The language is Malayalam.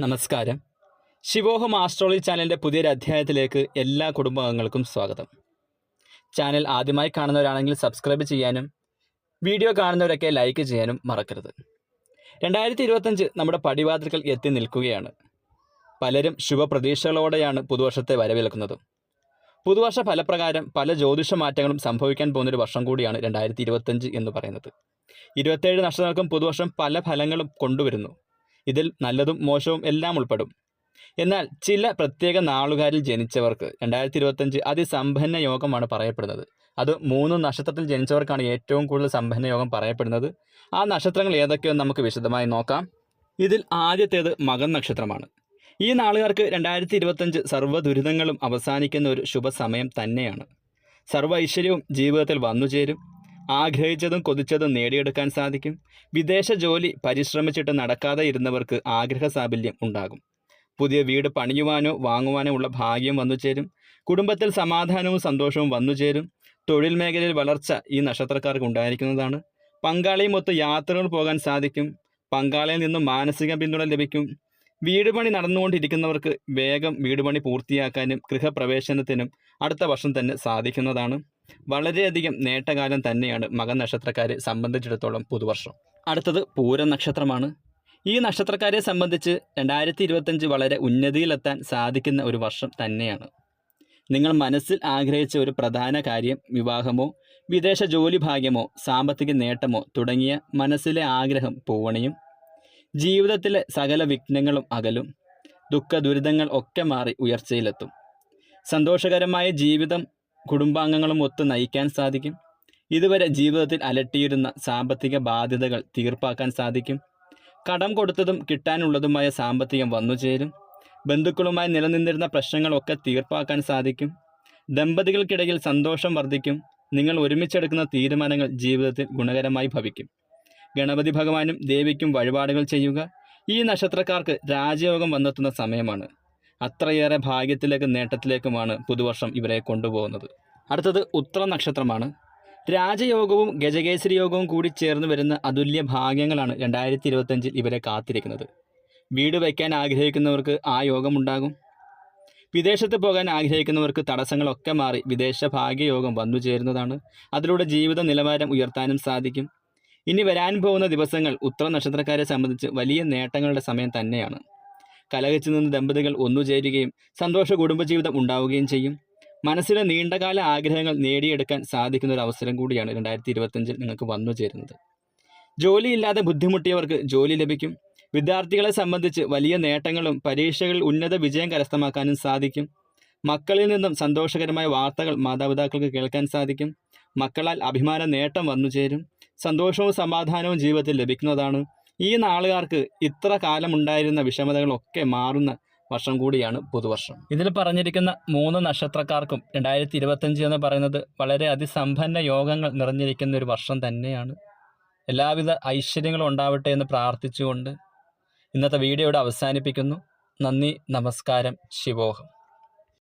നമസ്കാരം. ശിവോഹം ആസ്ട്രോളജി ചാനലിന്റെ പുതിയൊരു അധ്യായത്തിലേക്ക് എല്ലാ കുടുംബാംഗങ്ങൾക്കും സ്വാഗതം. ചാനൽ ആദ്യമായി കാണുന്നവരാണെങ്കിൽ സബ്സ്ക്രൈബ് ചെയ്യാനും വീഡിയോ കാണുന്നവരൊക്കെ ലൈക്ക് ചെയ്യാനും മറക്കരുത്. രണ്ടായിരത്തി ഇരുപത്തഞ്ച് നമ്മുടെ പടിവാതിൽക്കൽ എത്തി നിൽക്കുകയാണ്. പലരും ശുഭപ്രതീക്ഷകളോടെയാണ് പുതുവർഷത്തെ വരവേൽക്കുന്നത്. പുതുവർഷ ഫലപ്രകാരം പല ജ്യോതിഷ മാറ്റങ്ങളും സംഭവിക്കാൻ പോകുന്നൊരു വർഷം കൂടിയാണ് രണ്ടായിരത്തി ഇരുപത്തഞ്ച് എന്ന് പറയുന്നത്. ഇരുപത്തേഴ് നക്ഷത്രങ്ങൾക്കും പുതുവർഷം പല ഫലങ്ങളും കൊണ്ടുവരുന്നു. ഇതിൽ നല്ലതും മോശവും എല്ലാം ഉൾപ്പെടും. എന്നാൽ ചില പ്രത്യേക നാളുകാരിൽ ജനിച്ചവർക്ക് രണ്ടായിരത്തി ഇരുപത്തഞ്ച് അതിസമ്പന്ന യോഗമാണ് പറയപ്പെടുന്നത്. അത് മൂന്ന് നക്ഷത്രത്തിൽ ജനിച്ചവർക്കാണ് ഏറ്റവും കൂടുതൽ സമ്പന്ന യോഗം പറയപ്പെടുന്നത്. ആ നക്ഷത്രങ്ങൾ ഏതൊക്കെയെന്ന് നമുക്ക് വിശദമായി നോക്കാം. ഇതിൽ ആദ്യത്തേത് മകൻ നക്ഷത്രമാണ്. ഈ നാളുകാർക്ക് രണ്ടായിരത്തി ഇരുപത്തഞ്ച് സർവ ദുരിതങ്ങളും അവസാനിക്കുന്ന ഒരു ശുഭസമയം തന്നെയാണ്. സർവ ഐശ്വര്യവും ജീവിതത്തിൽ വന്നുചേരും. ആഗ്രഹിച്ചതും കൊതിച്ചതും നേടിയെടുക്കാൻ സാധിക്കും. വിദേശ ജോലി പരിശ്രമിച്ചിട്ട് നടക്കാതെ ഇരുന്നവർക്ക് ആഗ്രഹ സാഫല്യം ഉണ്ടാകും. പുതിയ വീട് പണിയുവാനോ വാങ്ങുവാനോ ഉള്ള ഭാഗ്യം വന്നുചേരും കുടുംബത്തിൽ സമാധാനവും സന്തോഷവും വന്നുചേരും തൊഴിൽ മേഖലയിൽ വളർച്ച ഈ നക്ഷത്രക്കാർക്ക് ഉണ്ടായിരിക്കുന്നതാണ്. പങ്കാളിയുമൊത്ത് യാത്രകൾ പോകാൻ സാധിക്കും. പങ്കാളിയിൽ നിന്നും മാനസിക പിന്തുണ ലഭിക്കും. വീട് പണി നടന്നുകൊണ്ടിരിക്കുന്നവർക്ക് വേഗം വീട് പണി പൂർത്തിയാക്കാനും ഗൃഹപ്രവേശനത്തിനും അടുത്ത വർഷം തന്നെ സാധിക്കുന്നതാണ്. വളരെയധികം നേട്ടകാലം തന്നെയാണ് മകൻ നക്ഷത്രക്കാരെ സംബന്ധിച്ചിടത്തോളം പുതുവർഷം. അടുത്തത് പൂര നക്ഷത്രമാണ്. ഈ നക്ഷത്രക്കാരെ സംബന്ധിച്ച് രണ്ടായിരത്തി ഇരുപത്തഞ്ച് വളരെ ഉന്നതിയിലെത്താൻ സാധിക്കുന്ന ഒരു വർഷം തന്നെയാണ്. നിങ്ങൾ മനസ്സിൽ ആഗ്രഹിച്ച ഒരു പ്രധാന കാര്യം വിവാഹമോ വിദേശ ജോലി ഭാഗ്യമോ സാമ്പത്തിക നേട്ടമോ തുടങ്ങിയ മനസ്സിലെ ആഗ്രഹം പൂവണിയും. ജീവിതത്തിലെ സകല വിഘ്നങ്ങളും അകലും. ദുഃഖ ദുരിതങ്ങൾ ഒക്കെ മാറി ഉയർച്ചയിലെത്തും. സന്തോഷകരമായ ജീവിതം കുടുംബാംഗങ്ങളും ഒത്ത് നയിക്കാൻ സാധിക്കും. ഇതുവരെ ജീവിതത്തിൽ അലട്ടിയിരുന്ന സാമ്പത്തിക ബാധ്യതകൾ തീർപ്പാക്കാൻ സാധിക്കും. കടം കൊടുത്തതും കിട്ടാനുള്ളതുമായ സാമ്പത്തികം വന്നു ചേരും. ബന്ധുക്കളുമായി നിലനിന്നിരുന്ന പ്രശ്നങ്ങളൊക്കെ തീർപ്പാക്കാൻ സാധിക്കും. ദമ്പതികൾക്കിടയിൽ സന്തോഷം വർദ്ധിക്കും. നിങ്ങൾ ഒരുമിച്ചെടുക്കുന്ന തീരുമാനങ്ങൾ ജീവിതത്തിൽ ഗുണകരമായി ഭവിക്കും. ഗണപതി ഭഗവാനും ദേവിക്കും വഴിപാടുകൾ ചെയ്യുക. ഈ നക്ഷത്രക്കാർക്ക് രാജയോഗം വന്നെത്തുന്ന സമയമാണ്. അത്രയേറെ ഭാഗ്യത്തിലേക്കും നേട്ടത്തിലേക്കുമാണ് പുതുവർഷം ഇവരെ കൊണ്ടുപോകുന്നത്. അടുത്തത് ഉത്ര നക്ഷത്രമാണ്. രാജയോഗവും ഗജകേസരി യോഗവും കൂടി ചേർന്ന് വരുന്ന അതുല്യ ഭാഗ്യങ്ങളാണ് രണ്ടായിരത്തി ഇരുപത്തഞ്ചിൽ ഇവരെ കാത്തിരിക്കുന്നത്. വീട് വയ്ക്കാൻ ആഗ്രഹിക്കുന്നവർക്ക് ആ യോഗമുണ്ടാകും വിദേശത്ത് പോകാൻ ആഗ്രഹിക്കുന്നവർക്ക് തടസ്സങ്ങളൊക്കെ മാറി വിദേശ ഭാഗ്യയോഗം വന്നു ചേരുന്നതാണ്. അതിലൂടെ ജീവിത നിലവാരം ഉയർത്താനും സാധിക്കും. ഇനി വരാൻ പോകുന്ന ദിവസങ്ങൾ ഉത്ര നക്ഷത്രക്കാരെ സംബന്ധിച്ച് വലിയ നേട്ടങ്ങളുടെ സമയം തന്നെയാണ്. കലഹിച്ചു നിന്ന് ദമ്പതികൾ ഒന്നുചേരുകയും സന്തോഷ കുടുംബജീവിതം ഉണ്ടാവുകയും ചെയ്യും. മനസ്സിലെ നീണ്ടകാല ആഗ്രഹങ്ങൾ നേടിയെടുക്കാൻ സാധിക്കുന്ന ഒരു അവസരം കൂടിയാണ് രണ്ടായിരത്തി ഇരുപത്തഞ്ചിൽ നിങ്ങൾക്ക് വന്നു ചേരുന്നത്. ജോലിയില്ലാതെ ബുദ്ധിമുട്ടിയവർക്ക് ജോലി ലഭിക്കും. വിദ്യാർത്ഥികളെ സംബന്ധിച്ച് വലിയ നേട്ടങ്ങളും പരീക്ഷകളിൽ ഉന്നത വിജയം കരസ്ഥമാക്കാനും സാധിക്കും. മക്കളിൽ നിന്നും സന്തോഷകരമായ വാർത്തകൾ മാതാപിതാക്കൾക്ക് കേൾക്കാൻ സാധിക്കും. മക്കളാൽ അഭിമാന നേട്ടം വന്നു ചേരും. സന്തോഷവും സമാധാനവും ജീവിതത്തിൽ ലഭിക്കുന്നതാണ്. ഈ നാളുകാർക്ക് ഇത്ര കാലമുണ്ടായിരുന്ന വിഷമതകളൊക്കെ മാറുന്ന വർഷം കൂടിയാണ് പുതുവർഷം. ഇതിൽ പറഞ്ഞിരിക്കുന്ന മൂന്ന് നക്ഷത്രക്കാർക്കും രണ്ടായിരത്തി ഇരുപത്തഞ്ച് എന്ന് പറയുന്നത് വളരെ അതിസമ്പന്ന യോഗങ്ങൾ നിറഞ്ഞിരിക്കുന്ന ഒരു വർഷം തന്നെയാണ്. എല്ലാവിധ ഐശ്വര്യങ്ങളും ഉണ്ടാവട്ടെ എന്ന് പ്രാർത്ഥിച്ചുകൊണ്ട് ഇന്നത്തെ വീഡിയോയുടെ അവസാനിപ്പിക്കുന്നു. നന്ദി നമസ്കാരം ശിവോഹം.